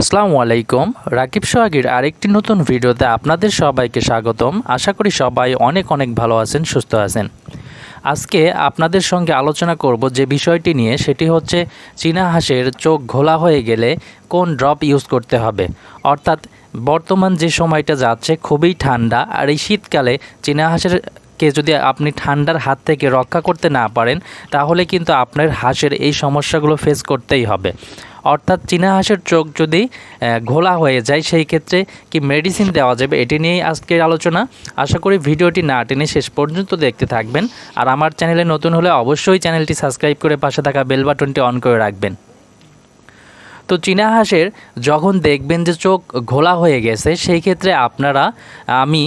আসসালামু আলাইকুম। রাকিব সোহাগীর আরেকটি নতুন ভিডিওতে আপনাদের সবাইকে স্বাগতম। আশা করি সবাই অনেক অনেক ভালো আছেন, সুস্থ আছেন। আজকে আপনাদের সঙ্গে আলোচনা করব যে বিষয়টি নিয়ে, সেটি হচ্ছে চীনা হাঁসের চোখ ঘোলা হয়ে গেলে কোন ড্রপ ইউজ করতে হবে। অর্থাৎ বর্তমান যে সময়টা যাচ্ছে খুবই ঠান্ডা, আর এই শীতকালে চীনা হাঁসের কে যদি আপনি ঠান্ডার হাত থেকে রক্ষা করতে না পারেন, তাহলে কিন্তু আপনার হাঁসের এই সমস্যাগুলো ফেস করতেই হবে। অর্থাৎ চীনা হাঁসের চোখ যদি ঘোলা হয়ে যায়, সেই ক্ষেত্রে কি মেডিসিন দেওয়া যাবে? এটি নিয়েই আজকের আলোচনা। আশা করি ভিডিওটি না টেনে শেষ পর্যন্ত দেখতে থাকবেন। আর আমার চ্যানেলে নতুন হলে অবশ্যই চ্যানেলটি সাবস্ক্রাইব করে পাশে থাকা বেল বাটনটি অন করে রাখবেন। তো চীনা হাঁসের যখন দেখবেন যে চোখ ঘোলা হয়ে গেছে, সেই ক্ষেত্রে আপনারা, আমি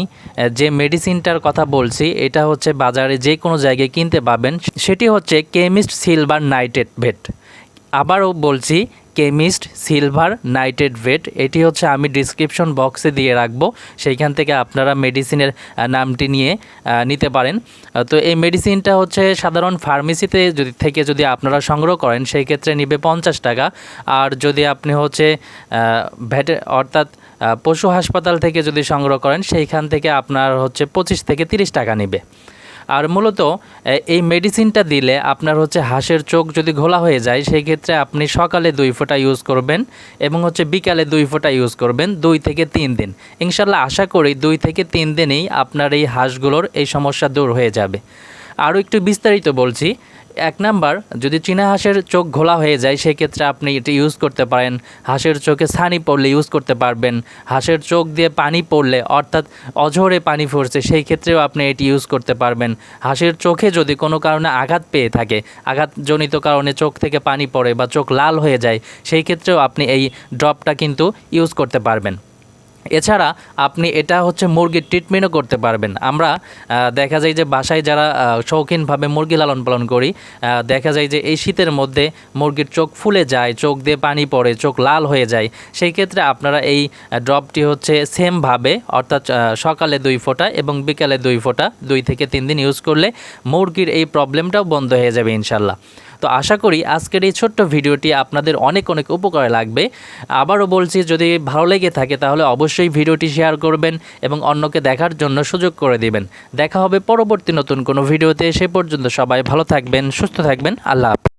যে মেডিসিনটার কথা বলছি, এটা হচ্ছে বাজারে যে কোনো জায়গায় কিনতে পাবেন। সেটি হচ্ছে কেমিস্ট সিলভার নাইটেড ভেট আবারও বলছি কেমিস্ট সিলভার নাইটেড ভেট এটি হচ্ছে আমি ডিসক্রিপশন বক্সে দিয়ে রাখব। সেইখান থেকে আপনারা মেডিসিনের নামটি নিয়ে নিতে পারেন। তো এই মেডিসিনটা হচ্ছে সাধারণ ফার্মেসিতে যদি, থেকে যদি আপনারা সংগ্রহ করেন সেই ক্ষেত্রে নিবে পঞ্চাশ টাকা। আর যদি আপনি হচ্ছে ভেটে, অর্থাৎ পশু হাসপাতাল থেকে যদি সংগ্রহ করেন, সেইখান থেকে আপনার হচ্ছে পঁচিশ থেকে তিরিশ টাকা নেবে। আর মূলত এই মেডিসিনটা দিলে আপনার হচ্ছে হাঁসের চোখ যদি ঘোলা হয়ে যায়, সেই ক্ষেত্রে আপনি সকালে দুই ফোঁটা ইউজ করবেন এবং হচ্ছে বিকালে দুই ফোঁটা ইউজ করবেন, দুই থেকে তিন দিন। ইনশাল্লাহ আশা করি দুই থেকে তিন দিনেই আপনার এই হাঁসগুলোর এই সমস্যা দূর হয়ে যাবে। আরও একটু বিস্তারিত বলছি এক নাম্বার, যদি চীনা হাঁসের চোখ ঘোলা হয়ে যায়, সেক্ষেত্রে আপনি এটি ইউজ করতে পারেন। হাঁসের চোখে ছানি পড়লে ইউজ করতে পারবেন। হাঁসের চোখ দিয়ে পানি পড়লে, অর্থাৎ অঝরে পানি পড়ছে সেই ক্ষেত্রেও আপনি এটি ইউজ করতে পারবেন। হাঁসের চোখে যদি কোনো কারণে আঘাত পেয়ে থাকে, আঘাতজনিত কারণে চোখ থেকে পানি পড়ে বা চোখ লাল হয়ে যায়, সেই ক্ষেত্রেও আপনি এই ড্রপটা কিন্তু ইউজ করতে পারবেন। এছাড়া আপনি এটা হচ্ছে মুরগির ট্রিটমেন্টও করতে পারবেন। আমরা দেখা যায় যে বাসায় যারা শৌখিনভাবে মুরগি লালন পালন করি দেখা যায় যে এই শীতের মধ্যে মুরগির চোখ ফুলে যায়, চোখ দিয়ে পানি পড়ে, চোখ লাল হয়ে যায়। সেই ক্ষেত্রে আপনারা এই ড্রপটি হচ্ছে সেমভাবে অর্থাৎ সকালে দুই ফোঁটা এবং বিকালে দুই ফোঁটা, দুই থেকে তিন দিন ইউজ করলে মুরগির এই প্রবলেমটাও বন্ধ হয়ে যাবে ইনশাল্লাহ তো আশা করি আজকের এই ছোট্ট ভিডিওটি আপনাদের অনেক অনেক উপকারে লাগবে। আবারও বলছি, যদি ভালো লেগে থাকে তাহলে অবশ্যই ভিডিওটি শেয়ার করবেন এবং অন্যকে দেখার জন্য সুযোগ করে দেবেন। দেখা হবে পরবর্তী নতুন কোনো ভিডিওতে। সে পর্যন্ত সবাই ভালো থাকবেন, সুস্থ থাকবেন। আল্লাহ।